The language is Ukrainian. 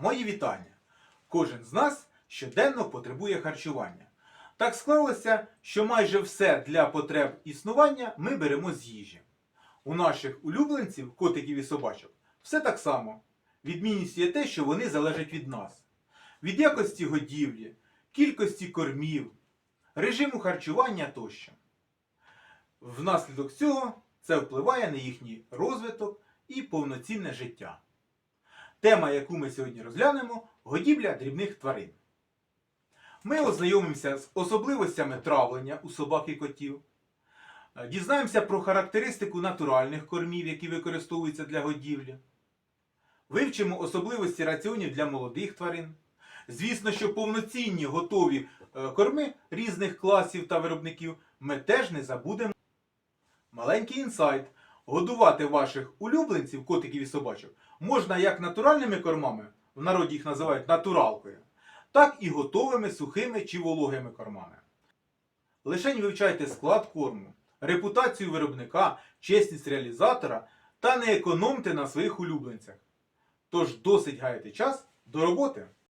Мої вітання. Кожен з нас щоденно потребує харчування. Так склалося, що майже все для потреб існування ми беремо з їжі. У наших улюбленців, котиків і собачок, все так само. Відмінність є те, що вони залежать від нас. Від якості годівлі, кількості кормів, режиму харчування тощо. Внаслідок цього це впливає на їхній розвиток і повноцінне життя. Тема, яку ми сьогодні розглянемо, годівля дрібних тварин. Ми ознайомимося з особливостями травлення у собак і котів, е, дізнаємося про характеристику натуральних кормів, які використовуються для годівлі, вивчимо особливості раціонів для молодих тварин. Звісно, що повноцінні готові е, корми різних класів та виробників ми теж не забудемо. Маленький інсайт. Годувати ваших улюбленців, котиків і собачок, можна як натуральними кормами, в народі їх називають натуралкою, так і готовими сухими чи вологими кормами. Лишень вивчайте склад корму, репутацію виробника, чесність реалізатора та не економте на своїх улюбленцях. Тож досить гаяти час до роботи.